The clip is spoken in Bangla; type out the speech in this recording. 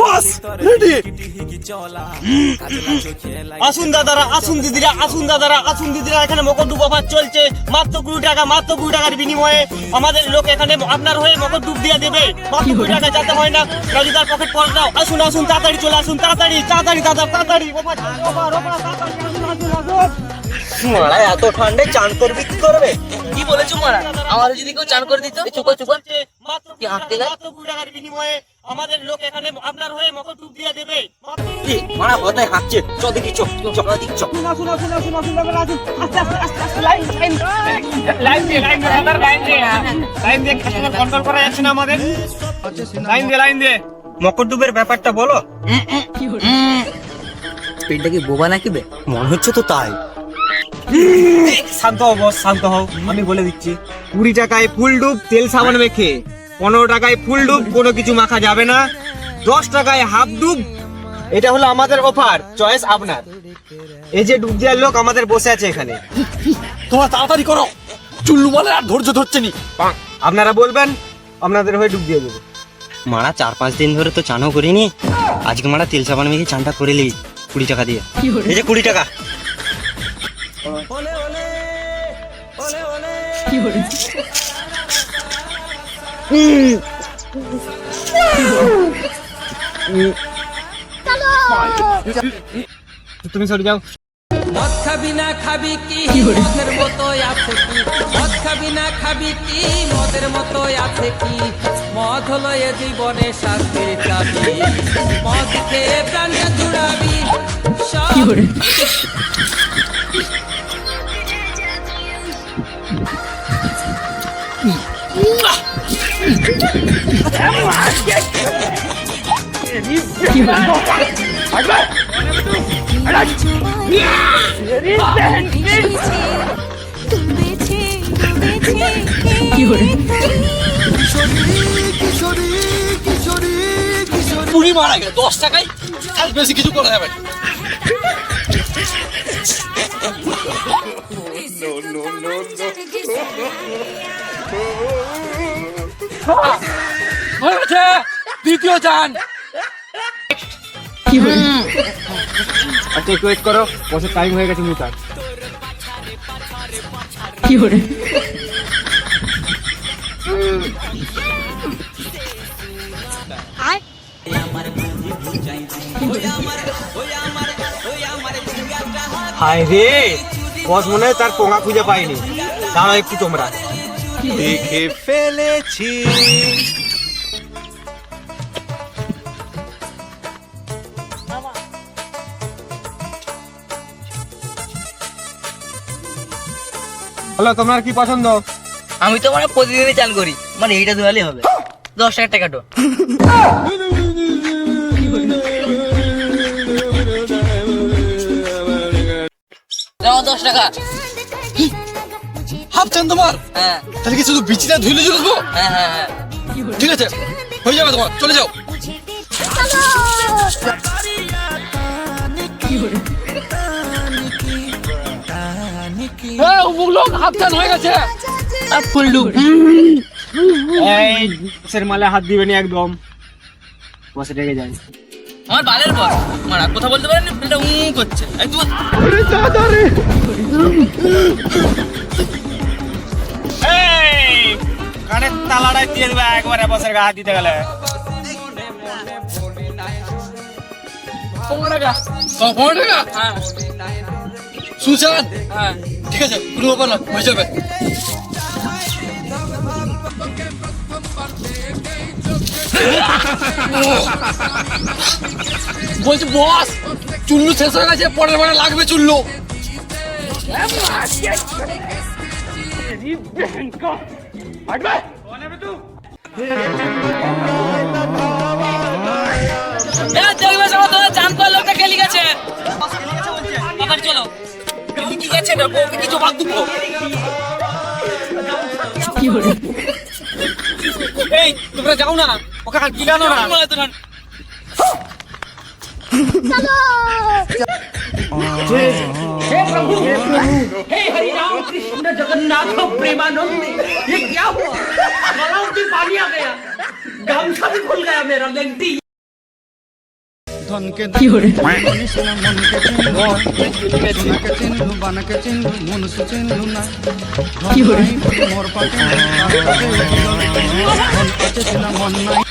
বস রেডি। আসুন দাদারা আসুন দিদিরা আসুন দাদারা আসুন দিদিরা এখানে মকরডুব অফার চলছে। মাত্র কুড়ি টাকা মাত্র কুড়ি টাকার বিনিময়ে আমাদের লোক এখানে আপনার হয়ে মকরডুব দিয়ে দেবে। মাত্র কুড়ি টাকা যেতে হয় না গাড়িদার পকেট পড়ে দাও আসুন আসুন তাড়াতাড়ি চলে আসুন তাড়াতাড়ি তাড়াতাড়ি দাদা তাড়াতাড়ি। অফার অফার, অফার, তাড়াতাড়ি। মারা এত ঠান্ডায় চান করবি কি করবে? কি বলেছ মারা? আমার যদি কেউ চান করে দিত? চুপ চুপ। আমাদের লোক এখানে আপনার হয়ে মকরডুব দিয়ে দেবে। মারা কোথায় হাঁটছে। চ দেখি চ চ দেখি চ আসুন আসুন আসুন আসুন আসুন আসুন আস্তে আস্তে আস্তে আস্তে লাইন লাইন। লাইন দিয়ে লাইন দিয়ে দাদা লাইন দিয়ে। লাইন দিয়ে কাস্টমার কন্ট্রোল করা যাচ্ছে না আমাদের। লাইন দিয়ে লাইন দিয়ে। মকরডুবের ব্যাপারটা বলো। পেটটা কি বোবা নাকি বে? মনে হচ্ছে তো তাই। শান্ত হও বস শান্ত হও। আমি বলে দিচ্ছি। কুড়ি টাকায় ফুল ডুব তেল সাবান মেখে। পনেরো টাকায় ফুল ডুব কোনো কিছু মাখা যাবে না। দশ টাকায় হাফ ডুব এটা হলো আমাদের অফার চয়েস আপনার। এই যে ডুব দেওয়ার লোক আমাদের বসে আছে এখানে। তোমরা তাড়াতাড়ি করো। চুল্লু বলে আর ধৈর্য ধরছে নি। আপনারা বলবেন আপনাদের হয়ে ডুব দিয়ে দেবো। মারা চার পাঁচ দিন ধরে তো চানও করিনি। আজকে মারা তেল সাবান মেখে চানটা করে লি কুড়ি টাকা দিয়ে। এই যে কুড়ি টাকা। তুমি সরে যাও। মদ খাবি না খাবি কি? মদের মতো আছে কি? মদ খাবি না খাবি কি? মদের মতো আছে কি? মদ হলো এ জীবনে শান্তির চাবি। মদ খেয়ে প্রাণটা জুড়াবি। সব পুরি মারা গেল দশ টাকায় বেশি কিছু করা যাবে না। হয়ে গেছে দ্বিতীয় চান আচ্ছা একটু ওয়েট করো বসে টাইম হয়ে গেছে মুতার হায় রে বস মনে হয় তার পোঙা খুঁজে পাইনি। দাঁড়াও একটু তোমরা। দেখে ফেলেছি। হলো তোমার কি পছন্দ? আমি তো মানে প্রতিদিনই চাল করি। মানে এইটা ধোয়ালে হবে। দশ টাকা টাকা তো দশ টাকা। হাফ চান তোমার? হ্যাঁ। তাহলে কি শুধু বিচিটা ধুইলে চলবো হ্যাঁ হ্যাঁ হ্যাঁ। ঠিক আছে হয়ে যাবে তোমার চলে যাও। হ্যাঁ অমুক লোক হাফ চান হয়ে গেছে। এই মালে হাত দিবেনি একদম। বসে রেগে যায় আমার বালের কথা বলতে পারেন এটা উম করছে। একদম এই কানের তালাটাই দিয়ে দিবে একবারে বসের গা হাত দিতে গেলে। হ্যাঁ। সুশান হ্যাঁ। ঠিক আছে কোনো না হয়ে যাবে। বলছি বস চুল্লু শেষ হয়ে গেছে পরের বারে লাগবে চুল্লু। দেখবে সবাই তোরা চান করার লোকটা খেলি গেছে। তাড়াতাড়ি চলো। কি গেছে না বউকে কিছু বাদ দুটো এই তোমরা যাও না ওকে গিলানো না। चलो हे प्रभु हे प्रभु हे हरि राम कृष्ण जगन्नाथ प्रेमानंद ये क्या हुआ गलाव की पानी आ गया गामछा भी खुल गया मेरा लेंटी धन के धन मन सुन मन के चिन्ह के चिन्ह बन के चिन्ह मुन से चिन्ह ना धन मोर पाके धन के चिन्ह मन नहीं